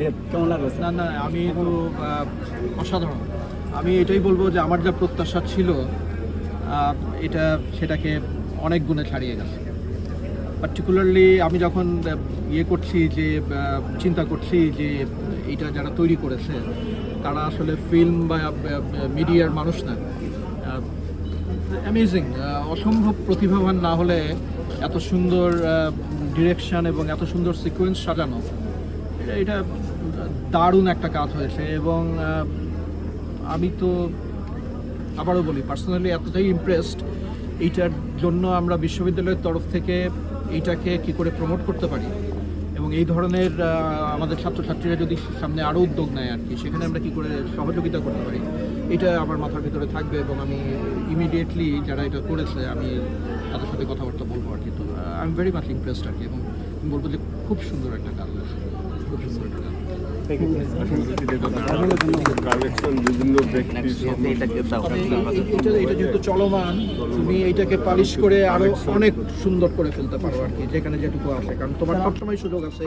Death কেমন না না, আমি তো অসাধারণ। আমি এটাই বলব যে আমার যা প্রত্যাশা ছিল এটা সেটাকে অনেক গুণে ছাড়িয়ে গেছে। পার্টিকুলারলি আমি যখন ইয়ে করছি যে চিন্তা করছি যে এটা যারা তৈরি করেছে, তারা আসলে ফিল্ম বা মিডিয়ার মানুষ না। অ্যামেজিং অসম্ভব প্রতিভাবান না হলে এত সুন্দর ডিরেকশন এবং এত সুন্দর সিকোয়েন্স সাজানো এটা- দারুণ একটা কাজ হয়েছে এবং আমি তো আবারও বলি পার্সোনালি এতটাই ইমপ্রেসড এইটার জন্য আমরা বিশ্ববিদ্যালয়ের তরফ থেকে এইটাকে কি করে প্রমোট করতে পারি এবং এই ধরনের আমাদের ছাত্রছাত্রীরা যদি সামনে আরও উদ্যোগ নেয় আর কি, সেখানে আমরা কি করে সহযোগিতা করতে পারি, এটা আমার মাথার ভিতরে থাকবে এবং আমি ইমিডিয়েটলি যারা এটা করেছে, আমি তাদের সাথে কথাবার্তা বলব আর কি। তো I am very much impressed আর কি এবং বলব যে খুব সুন্দর একটা কাজ হয়েছে খুব সুন্দর একটা এই- এটা যেহেতু চলমান তুমি এইটাকে পালিশ করে আরও অনেক সুন্দর করে ফেলতে পারো আর কি যেখানে যেটুকু আসে কারণ তোমার সবসময় সুযোগ আছে